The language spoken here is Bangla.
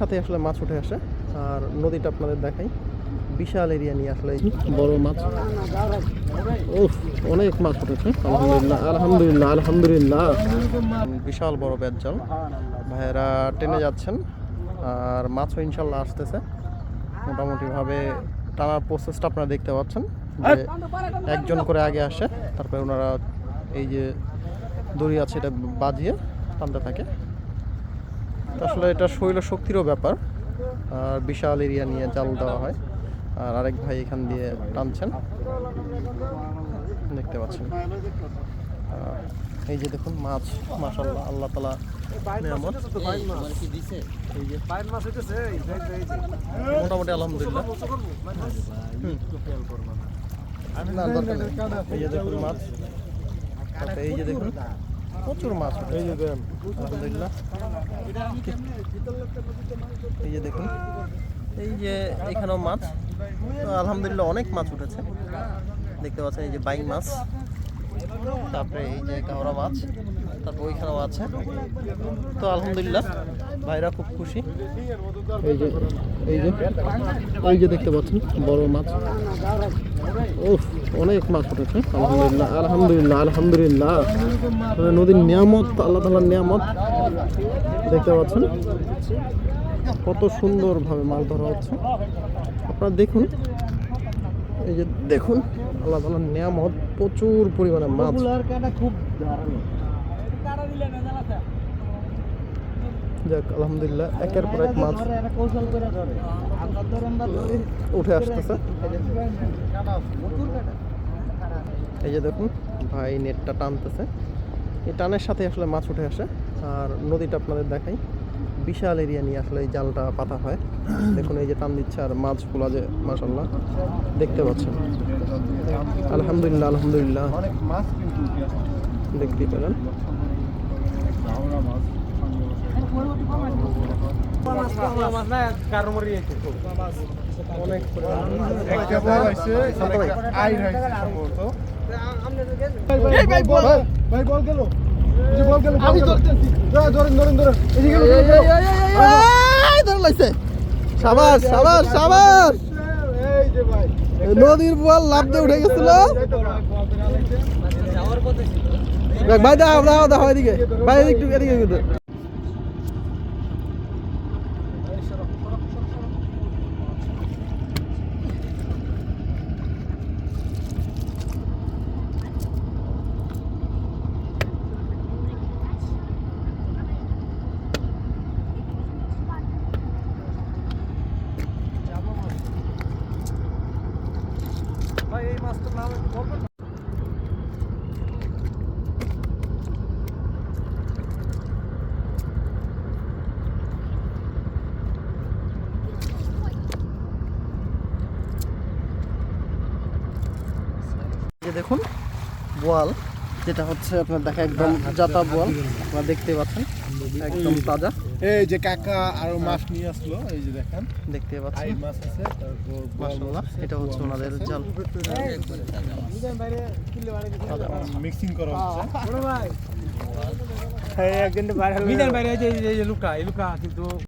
সাথে আসলে মাছ উঠে আসে, আর নদীটা আপনাদের দেখাই। বিশাল এরিয়া নিয়ে আসলে বড় মাছ। উফ, অনেক মাছ উঠেছে, আলহামদুলিল্লাহ আলহামদুলিল্লাহ আলহামদুলিল্লাহ। বিশাল বড় বেদ জল ভাইয়েরা টেনে যাচ্ছেন, আর মাছও ইনশাল্লাহ আসতেছে। মোটামুটিভাবে টানার প্রসেসটা আপনারা দেখতে পাচ্ছেন, যে একজন করে আগে আসে, তারপরে ওনারা এই যে দড়ি আছে, এটা বাজিয়ে টানতে থাকে। আসলে এটা শৈল শক্তিরও ব্যাপার। আর বিশাল এরিয়া নিয়ে জাল দেওয়া হয়। আর আরেক ভাই এখান দিয়ে টানছেন। দেখতে পাচ্ছেন। এই যে দেখুন মাছ মাশাল্লাহ আল্লাহ তালা মোটামুটি আলহামদুলিল্লাহ। এই যে দেখুন মাছ। এই যে দেখুন প্রচুর মাছ উঠেছে। আলহামদুলিল্লাহ। এই যে দেখুন এই যে এখানেও মাছ। আলহামদুলিল্লাহ অনেক মাছ উঠেছে। দেখতে পাচ্ছেন এই যে বাইং মাছ। তারপরে এই যে কাহরা মাছ, তারপর ওইখানেও আছে। তো আলহামদুলিল্লাহ, ভাইরা খুব খুশি। এই যে এই যে এই যে দেখতে পাচ্ছেন, বড় মাছ। ও অনেক মাছ উঠেছে, আলহামদুলিল্লাহ আলহামদুলিল্লাহ আলহামদুলিল্লাহ। নদীর নিয়ামত, আল্লাহ তালার নিয়ামত, দেখতে পাচ্ছেন। কত সুন্দরভাবে মাছ ধরা হচ্ছে। আপনারা দেখুন এই যে দেখুন আল্লাহ তালার নিয়ামত প্রচুর পরিমাণে মাছ। যাক আলহামদুলিল্লাহ একের পর এক মাছ উঠে আসতেছে। এই যে দেখুন ভাই নেটটা টানতেছে। এই টানের সাথে আসলে মাছ উঠে আসে। আর নদীটা আপনাদের দেখাই। বিশাল এরিয়া নিয়ে আসলে এই জালটা পাতা হয়। দেখুন এই যে টান দিচ্ছে আর মাছ মাছগুলো যে মাসাল্লাহ দেখতে পাচ্ছেন। আলহামদুলিল্লাহ আলহামদুলিল্লাহ। দেখতেই পেলেন। ভাই। বল গেল। আমি ধরতেছি। ধরেন ধরেন ধরেন। এই, ধরে লাগছে সাবাস সাবাস সাবাস। নদীর বল লাভ দিয়ে উঠে গেছিল। ভাই দাও দাও দাও এদিকে। ভাই এদিকে এদিকে একটু ভাই এই মাছটার নাম বলবেন দেখুন বোয়াল। যেটা হচ্ছে আপনার দেখা একদম জাতা বোয়াল আপনারা দেখতে পাচ্ছেন একদম তাজা। এই যে কাকা আরও মাছ নিয়ে আসলো এই যে দেখেন। দেখতে পাচ্ছেন। মাছ আছে তারপর মাশাআল্লাহ এটা হচ্ছে ওনাদের জাল। তাজা মাছ। মিক্সিং করা হচ্ছে। ভাই। মিজান বাইরে এই যে এই যে লুকা এই লুকা কিন্তু